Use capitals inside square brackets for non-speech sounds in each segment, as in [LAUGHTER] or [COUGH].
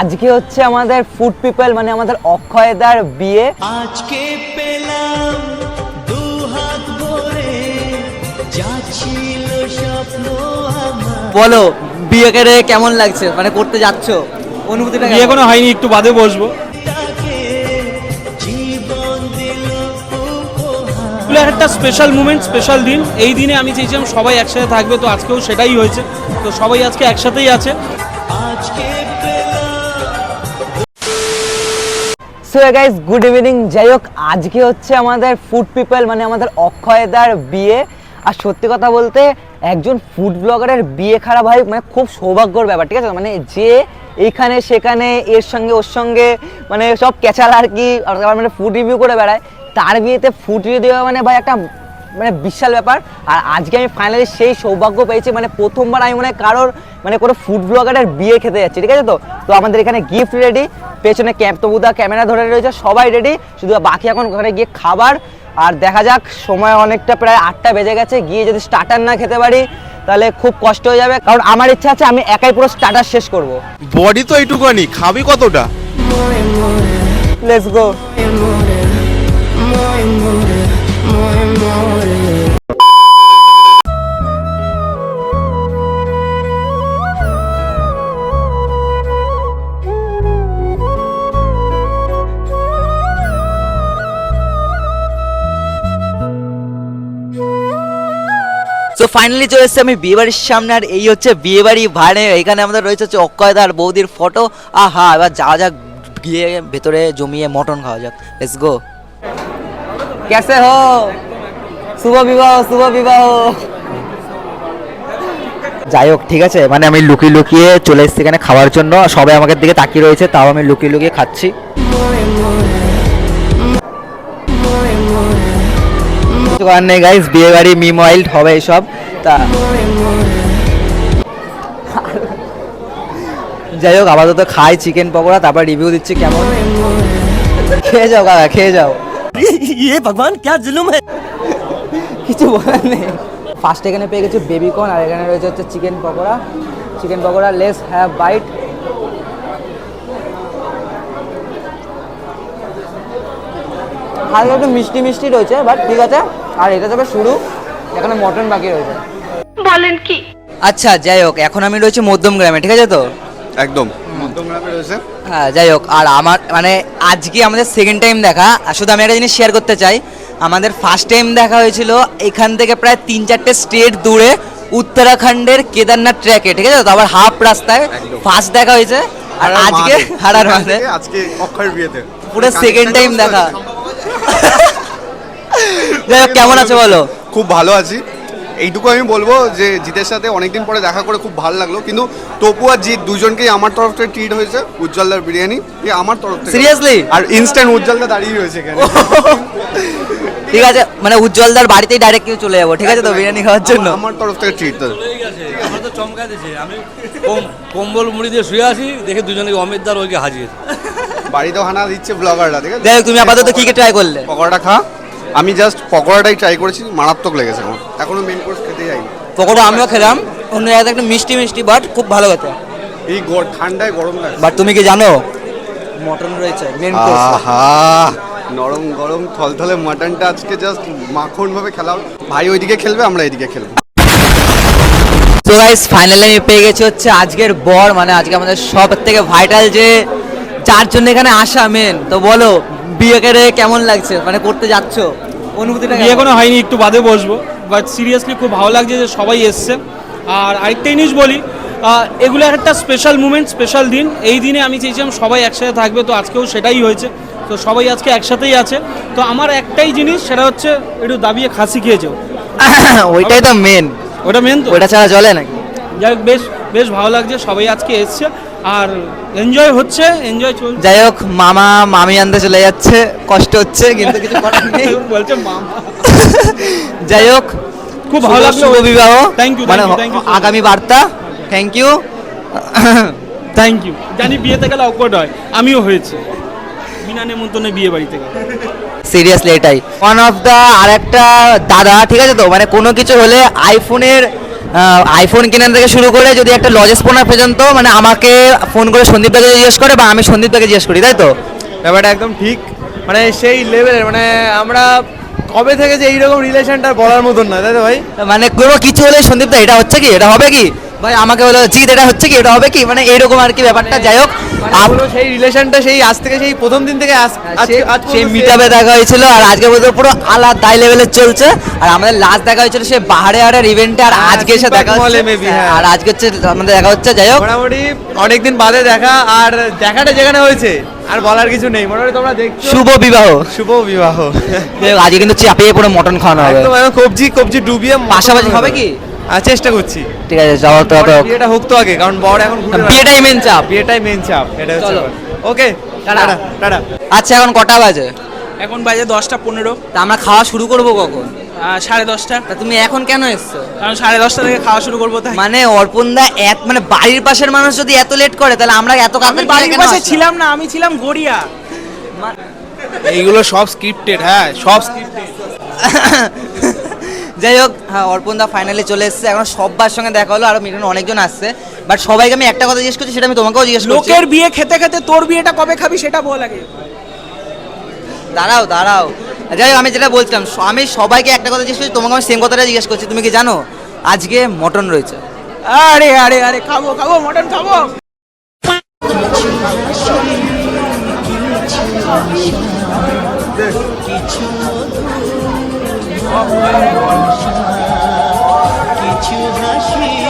আজকে হচ্ছে আমাদের ফুড পিপল মানে আমাদের অক্ষয়দার বিয়ে। আজকে পেলাম দু হাত ভরে যা ছিল স্বপ্ন বলো বিয়ে করে কেমন লাগছে? মানে করতে যাচ্ছ? অনুভূতিটা বিয়ে কোনো হয়নি একটু বাদে বসবো। এগুলো একটা স্পেশাল মুমেন্ট স্পেশাল দিন। এই দিনে আমি চেয়েছিলাম সবাই একসাথে থাকবে তো আজকেও সেটাই হয়েছে। তো সবাই আজকে একসাথেই আছে। আজকে সো গাইজ গুড ইভিনিং যাই হোক আজকে হচ্ছে আমাদের ফুড পিপল মানে আমাদের অক্ষয়দার বিয়ে। আর সত্যি কথা বলতে, একজন ফুড ব্লগারের বিয়ে খারাপ হয় মানে খুব সৌভাগ্যর ব্যাপার, ঠিক আছে? মানে যে এইখানে সেখানে, এর সঙ্গে, ওর সঙ্গে মানে সব ক্যাচাল আর কি মানে ফুড রিভিউ করে বেড়ায়। তার বিয়েতে ফুড রিভিউ দেওয়া মানে ভাই একটা মানে বিশাল ব্যাপার। আর আজকে আমি ফাইনালি সেই সৌভাগ্য পেয়েছি মানে প্রথমবার আমি মনে হয় কারোর মানে কোনো ফুড ব্লগারের বিয়ে খেতে যাচ্ছি ঠিক আছে তো? তো আমাদের এখানে গিফট রেডি পেছনে ক্যাম্প তবুদা ক্যামেরা ধরে রয়েছে সবাই রেডি শুধু বাকি এখন ওখানে গিয়ে খাবার। আর দেখা যাক সময় অনেকটা প্রায় আটটা বেজে গেছে গিয়ে যদি স্টার্টার না খেতে পারি তাহলে খুব কষ্ট হয়ে যাবে। কারণ আমার ইচ্ছা আছে আমি একাই পুরো স্টার্টার শেষ করব। বডি তো এইটুকুনি খাবি কতটা? লেটস গো ফাইনালি চলে এসেছি আমি বিয়েবাড়ির সামনে আর এই হচ্ছে বিয়েবাড়ি ভাড়ে। এখানে আমাদের রয়েছে হচ্ছে অক্ষয়দার বৌদির ফটো আহা এবার যা যাক গিয়ে ভেতরে জমিয়ে মটন খাওয়া যাক। লেটস গো কেসে হো? শুভ বিবাহ শুভ বিবাহ। যাই হোক ঠিক আছে মানে আমি লুকিয়ে লুকিয়ে চলে এসেছি এখানে খাওয়ার জন্য। সবাই আমাকে দিকে তাকিয়ে রয়েছে তাও আমি লুকিয়ে লুকিয়ে খাচ্ছি। কিছু করার নেই গাইজ বিয়ে বাড়ি মি ওয়াইল্ড হবে এইসব তা। যাই হোক আপাতত খাই চিকেন পকোড়া তারপর রিভিউ দিচ্ছি কেমন। খেয়ে যাও কাকা খেয়ে যাও। ইয়ে ভগবান ক্যা জুলুম হ্যায়? কিছু বলার নেই। ফার্স্ট এখানে পেয়ে গেছি বেবিকর্ন আর এখানে রয়েছে হচ্ছে chicken pakora. Chicken pakora let's have bite হালকা একটু মিষ্টি মিষ্টি রয়েছে বাট ঠিক আছে। আর এটা তবে শুরু। এখানে মটন বাকি রয়েছে। বলেন কি? আচ্ছা যাই হোক এখন আমি রয়েছে মধ্যম গ্রামে ঠিক আছে তো? একদম। মধ্যমগ্রামে রয়েছে। হ্যাঁ যাই হোক আর আমার মানে আজকে আমাদের সেকেন্ড টাইম দেখা আর শুধু আমি একটা জিনিস শেয়ার করতে চাই। আমাদের ফার্স্ট টাইম দেখা হয়েছিল এখান থেকে প্রায় তিন চারটে স্টেট দূরে উত্তরাখণ্ডের কেদারনাথ ট্র্যাকে ঠিক আছে তো? আবার হাফ রাস্তায় ফার্স্ট দেখা হয়েছে আর আজকে হারার মাঝে আজকে অক্ষয়ের বিয়েতে। পুরো সেকেন্ড টাইম দেখা। [LAUGHS] যাই হোক কেমন আছে বলো? খুব ভালো আছি। এইটুকু আমি বলব যে জিতের সাথে অনেকদিন পরে দেখা করে খুব ভালো লাগল। কিন্তু তপু আর জিৎ দুজনকেই আমার তরফ থেকে ট্রিট হয়েছে উজ্জ্বলদার বিরিয়ানি। এ আমার তরফ থেকে। Seriously? আর ইনস্ট্যান্ট উজ্জ্বলদা দাঁড়িয়ে রয়েছে এখানে। ঠিক আছে মানে উজ্জ্বলদার বাড়িতেই ডাইরেক্ট কেউ চলে যাব ঠিক আছে তো বিরিয়ানি খাওয়ার জন্য? আমার তরফ থেকে ট্রিট আমরা তো চমকা দিয়েছে। আমি কম্বল মুড়ি দিয়ে শুয়ে আছি দেখে দুজনে অমিত দার ওইকে হাজির বাড়িতেও হানা দিচ্ছে ব্লগাররা ঠিক আছে? তুমি আপাতত কি কি ট্রাই করলে? পকোড়াটা খা। আমি জাস্ট পকোড়াটাই ট্রাই করেছি মারাত্মক লেগেছে আমার। এখনও মেন কোর্স খেতে যাইনি। পকোড়া আমিও খেলাম অন্য জায়গাতে একটু মিষ্টি মিষ্টি বাট খুব ভালো খেতে। এই ঠান্ডায় গরম লাগে বাট তুমি কি জানো মটন রয়েছে মেন কোর্স আহা নরম গরম থলথলে মাটনটা আজকে জাস্ট মাখন ভাবে খেলা ভাই ওইদিকে খেলবে আমরা এদিকে খেলব। তো গাইস ফাইনালি আমি পেয়ে গেছি হচ্ছে আজকের বর মানে আজকে আমাদের সব থেকে ভাইটাল যে যার জন্য এখানে আসা মেন তো বলো বিয়ে করে কেমন লাগছে? মানে করতে যাচ্ছ? অনুভূতিটা বিয়ে? কোনো হয়নি একটু বাদে বসবো। বাট সিরিয়াসলি খুব ভালো লাগছে যে সবাই এসছে। আর আরেকটা জিনিস বলি এগুলো একটা স্পেশাল মুমেন্ট স্পেশাল দিন। এই দিনে আমি চেয়েছিলাম সবাই একসাথে থাকবে তো আজকেও সেটাই হয়েছে। তো সবাই আজকে একসাথেই আছে। তো আমার একটাই জিনিস সেটা হচ্ছে একটু দাবিয়ে খাসি খেয়েছো [LAUGHS] ওইটাই তো মেন ওটা মেন তো? ওইটা ছাড়া চলে নাকি? যাই বেশ বেশ ভালো লাগছে সবাই আজকে এসছে। আর এনজয় হচ্ছে এনজয় চলছে যাই হোক মামা মামি আনতে চলে যাচ্ছে কষ্ট হচ্ছে কিন্তু কিছু করার নেই। [LAUGHS] বলছে মামা। যাই হোক খুব ভালো লাগল বিবাহ। থ্যাংক ইউ মানে আগামী বার্তা। থ্যাংক ইউ থ্যাংক ইউ জানি বিয়েতে গেলে অকওয়ার্ড হয় আমিও হয়েছি। বিনা নেমন্তন্নে বিয়ে বাড়িতে গেলে। সিরিয়াসলি এটাই। ওয়ান অফ দা আরেকটা দাদা ঠিক আছে তো? মানে কোনো কিছু হলে আইফোনের আইফোন কেনার থেকে শুরু করে যদি একটা লজেস ফোন পর্যন্ত মানে আমাকে ফোন করে সন্দীপ দাকে জিজ্ঞেস করে বা আমি সন্দীপ দাকে জিজ্ঞেস করি তাই তো? ব্যাপারটা একদম ঠিক। মানে সেই লেভেলের মানে আমরা কবে থেকে যে এইরকম রিলেশনটা বলার মতন না তাই তো ভাই? মানে কোনো কিছু হলে সন্দীপ দা এটা হচ্ছে কি? এটা হবে কি? ভাই আমাকে বলো জিৎ এটা হচ্ছে কি এটা হবে কি? মানে এইরকম আর কি ব্যাপারটা। যাই হোক মানে সেই রিলেশনটা সেই আজ থেকে সেই প্রথম দিন থেকে আজকে- সেই মিটাপে দেখা হয়েছিল আর আজকে বলতে পুরো আলাদা লেভেলের চলছে। আর আমাদের লাস্ট দেখা হয়েছিল সে বাহারে আড়ের ইভেন্টে আর হ্যাঁ, আজকে এসে দেখা হচ্ছে। হ্যাঁ। আর আজকে হচ্ছে আমাদের দেখা হচ্ছে যাই হোক। মোটামুটি অনেকদিন বাদে দেখা আর দেখাটা যেখানে হয়েছে আর বলার কিছু নেই। মোটামুটি তোমরা দেখছ। শুভ বিবাহ। শুভ বিবাহ। আজকে কিন্তু চাপিয়ে পুরো মটন খাওয়ানো হবে। একদম কবজি কবজি ডুবিয়ে পাশাপাশি হবে কি? আর চেষ্টা করছি। ঠিক আছে যাওয়ার তো তো। বিয়েটা হোক তো আগে কারণ বড় এখন বিয়েটাই মেন চাপ। বিয়েটাই মেন চাপ এটা হচ্ছে চলো। ওকে টাটা। টাটা আচ্ছা এখন কটা বাজে? এখন বাজে দশটা পনেরো। তা আমরা খাওয়া শুরু করব কখন? সাড়ে দশটা। তা তুমি এখন কেন এসছো? কারণ সাড়ে দশটা থেকে খাওয়া শুরু করব তাই। মানে অর্পণ দা এত মানে বাড়ির পাশের মানুষ যদি এত লেট করে তাহলে আমরা এত কাতার বাড়ির পাশে ছিলাম না আমি ছিলাম গড়িয়া। এইগুলো সব স্ক্রিপ্টেড হ্যাঁ সব [LAUGHS] যাই হোক হ্যাঁ অর্পণ দা ফাইনালি চলে এসেছে। এখন সবার সঙ্গে দেখা হলো আর এখানে অনেকজন আসছে। বাট সবাইকে আমি একটা কথা জিজ্ঞেস করছি সেটা আমি তোমাকেও জিজ্ঞেস করছি। লোকের বিয়ে খেতে খেতে তোর বিয়েটা কবে খাবি সেটা বল আগে। দাঁড়াও দাঁড়াও। যাই হোক আমি যেটা বলছিলাম স- আমি সবাইকে একটা কথা জিজ্ঞেস করছি তোমাকে আমি সেম কথাটা জিজ্ঞেস করছি তুমি কি জানো? আজকে মটন রয়েছে। আরে আরে আরে খাব খাব মটন খাব। কিছু হাসি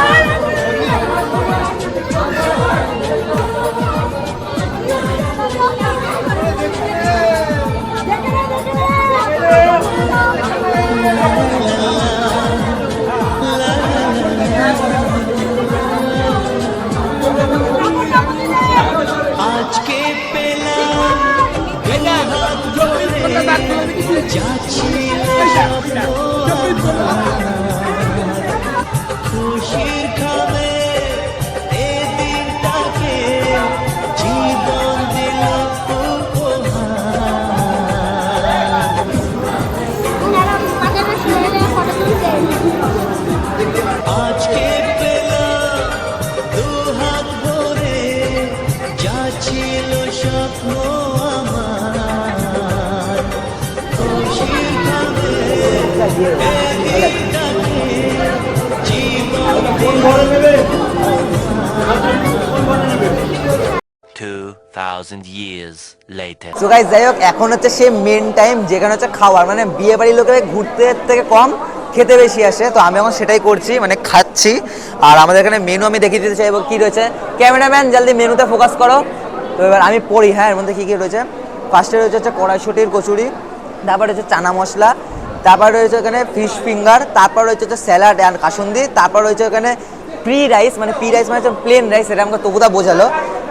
সো গাইজ যাই হোক, এখন হচ্ছে সেই মেন টাইম যেখানে হচ্ছে খাওয়ার। মানে বিয়ে বাড়ির লোকেরা ঘুরতে থেকে কম, খেতে বেশি আসে। তো আমি এখন সেটাই করছি মানে খাচ্ছি। আর আমাদের এখানে মেনু আমি দেখিয়ে দিতে চাইব কি রয়েছে। ক্যামেরাম্যান জলদি মেনুতে ফোকাস করো। এবার আমি পড়ি হ্যাঁ এর মধ্যে কী কী রয়েছে? ফার্স্টে রয়েছে হচ্ছে কড়াইশুটির কচুরি, তারপর রয়েছে চানা মশলা তারপর রয়েছে এখানে ফিশ ফিঙ্গার তারপর রয়েছে হচ্ছে স্যালাড অ্যান্ড কাসুন্দি তারপর রয়েছে এখানে প্রি রাইস মানে প্রি রাইস মানে হচ্ছে প্লেন রাইস এটা আমাকে তবুদা বোঝালো।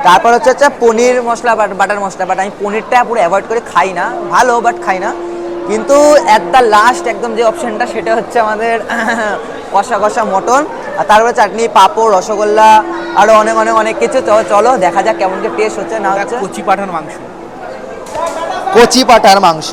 তারপর হচ্ছে হচ্ছে paneer masala but butter masala but আমি পনিরটা পুরো অ্যাভয়েড করে খাই না ভালো বাট খাই না। কিন্তু অ্যাট দ্য লাস্ট একদম যে অপশানটা সেটা হচ্ছে আমাদের [LAUGHS] কষা কষা মটন আর তারপরে চাটনি পাঁপড় রসগোল্লা আরও অনেক অনেক অনেক কিছু। তো চলো দেখা যাক কেমন কি টেস্ট হচ্ছে না হচ্ছে। কচি পাঠার মাংস। কচি পাঠার মাংস।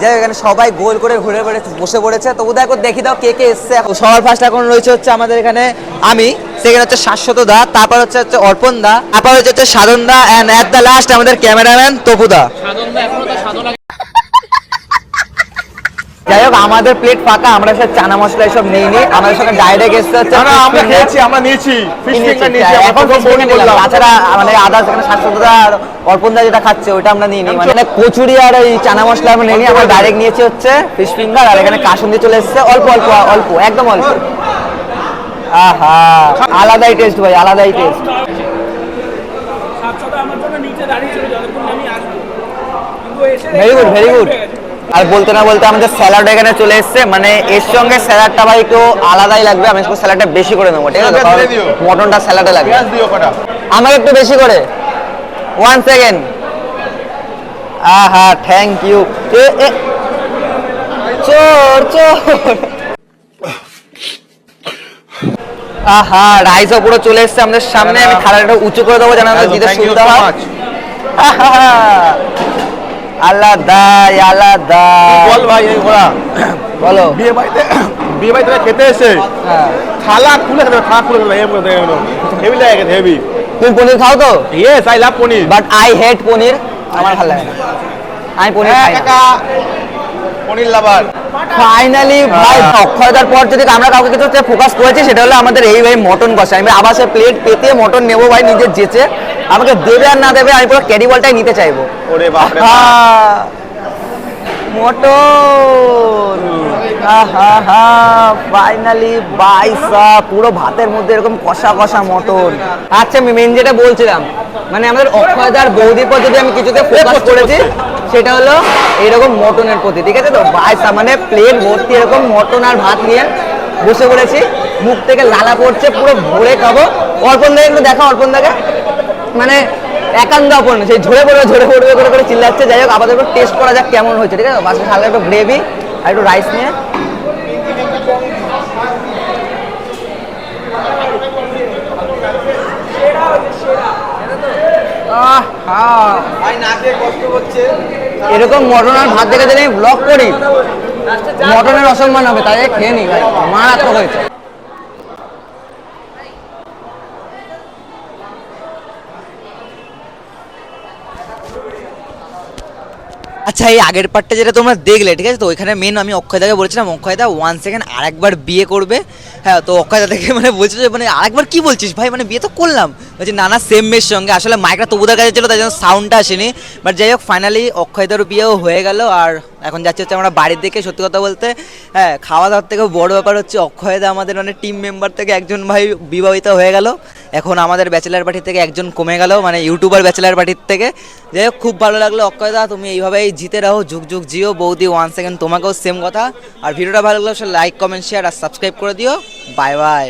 যাই এখানে সবাই গোল করে ঘুরে ঘুরে বসে পড়েছে। তবু দেখো, দেখি দাও কে কে এসছে সবার ফার্স্ট এখন রয়েছে হচ্ছে আমাদের এখানে আমি, সেখানে হচ্ছে শাশ্বত দা, তারপর হচ্ছে হচ্ছে অর্পণ দা, তারপর হচ্ছে হচ্ছে সাধন দা অ্যান্ড অ্যাট দ্য লাস্ট আমাদের ক্যামেরাম্যান তপু দা। যাই হোক আমাদের প্লেট ফাঁকা আমরা সব চানা মশলা এসব নিইনি আমাদের সঙ্গে ডাইরেক্ট এসছে হচ্ছে আমরা খেয়েছি আমরা নিয়েছি। এখন। তাছাড়া মানে আদার্স এখানে শাশ্বতদা আর অর্পণদা যেটা খাচ্ছে ওইটা আমরা নিইনি মানে কচুরি আর এই চানা মশলা আমরা নিইনি আমরা ডাইরেক্ট নিয়েছি হচ্ছে ফিশ ফিঙ্গার আর এখানে কাসুন্দি চলে এসেছে। অল্প অল্প অল্প একদম অল্প। আহা আলাদাই টেস্ট ভাই আলাদাই টেস্ট সাতশোটা আমার জন্য নিচে দাঁড়িয়ে ছিল যতক্ষণ আমি আসব। ভেরি গুড ভেরি গুড আর বলতে না বলতে আমাদের স্যালাড এখানে চলে এসেছে। মানে এর সঙ্গে স্যালাডটা ভাই একটু আলাদাই লাগবে। আমি স্যালাডটা বেশি করে নেব ঠিক আছে। মটনটা স্যালাডে লাগবে আমাকে একটু বেশি করে। ওয়ান সেকেন্ড আহা থ্যাংক ইউ চোর চোর। আহা রাইসও পুরো চলে এসেছে আমাদের সামনে। আমি থালাটা উঁচু করে দেবো যেন আমাদের দিতে সুবিধা so হয়। Much. আহা, আলাদা আলাদা। বল ভাই এই ঘোড়া। বলো। বিয়ে বাড়িতে বিয়ে বাড়িতে খেতে এসে হ্যাঁ। থালা খুলে খেতে থালা খুলে খেতে হেভি লাগে খেতে হেভি তুমি পনির খাও তো? Yes I love paneer. But I hate paneer. আমার ভালো লাগে না। আমি পনির হ্যাঁ খাই পনির লাভার। ফাইনালি ভাই অক্ষয়তার পর যদি আমরা কাউকে কিছু ফোকাস করেছি সেটা হলো আমাদের এই ভাই মটন কষা। আমি আবার সে প্লেট পেতে মটন নেব ভাই নিজের জেচে আমাকে দেবে আর না দেবে আমি পুরো ক্যারি বলটাই নিতে চাইব। ওরে আহা, মটন। ফাইনালি বাইসা, পুরো ভাতের মধ্যে এরকম কষা কষা মটন। আচ্ছা আমি মেন যেটা বলছিলাম মানে আমাদের অক্ষয়দার বৌদির পর যদি আমি কিছুতে ফোকাস করেছি, সেটা হলো এরকম মটনের প্রতি, ঠিক আছে তো? বাইসা মানে প্লেট ভর্তি এরকম মটন আর ভাত নিয়ে বসে পড়েছি। মুখ থেকে লালা পড়ছে, পুরো ভরে খাব। অর্পণ দাকে একটু দেখা অর্পণ দাকে মানে একান্ত আপন সেই ঝরে পড়বে ঝরে পড়বে করে করে চিল্লাচ্ছে। যাই হোক, আপাতত টেস্ট করা যাক কেমন হয়েছে, ঠিক আছে? বাসে হালকা একটু গ্রেভি আর একটু রাইস নিয়ে। আহা। এরকম মটন আর ভাত দেখে আমি ব্লগ করি, মটনের অসম্মান হবে, তাই খেয়ে নি, ভাই। মারাত্মক হয়েছে। আচ্ছা এই আগের পার্টটা যেটা তোমরা দেখলে, ঠিক আছে? তো ওইখানে মেন আমি অক্ষয়দাকে বলেছিলাম, অক্ষয়দা ওয়ান সেকেন্ড আরেকবার বিয়ে করবে। হ্যাঁ তো অক্ষয়দা থেকে মানে বলছিল যে মানে আরেকবার কি বলছিস ভাই? মানে বিয়ে তো করলাম। বলছি, না না সেম মেয়ের সঙ্গে। আসলে মাইকটা তবুদার কাছে ছিল, তাই জন্য সাউন্ডটা আসেনি। বাট যাই হোক ফাইনালি অক্ষয়দার বিয়েও হয়ে গেল। আর এখন যাচ্ছে হচ্ছে আমরা বাড়ির দিকে, সত্যি কথা বলতে। হ্যাঁ খাওয়া দাওয়ার থেকে বড় ব্যাপার হচ্ছে, অক্ষয়দা আমাদের মানে টিম মেম্বার থেকে একজন ভাই বিবাহিত হয়ে গেল। এখন আমাদের ব্যাচেলার পার্টি থেকে একজন কমে গেল মানে ইউটিউবার ব্যাচেলার পার্টির থেকে। হোক, খুব ভালো লাগল, অক্ষয় দা, তুমি এইভাবেই জিতে রাখো যুগ যুগ জিও। বৌদি ওয়ান সেকেন্ড তোমাকেও সেম কথা। আর ভিডিওটা ভালো লাগল লাইক কমেন্ট শেয়ার আর সাবস্ক্রাইব করে দিও। Bye bye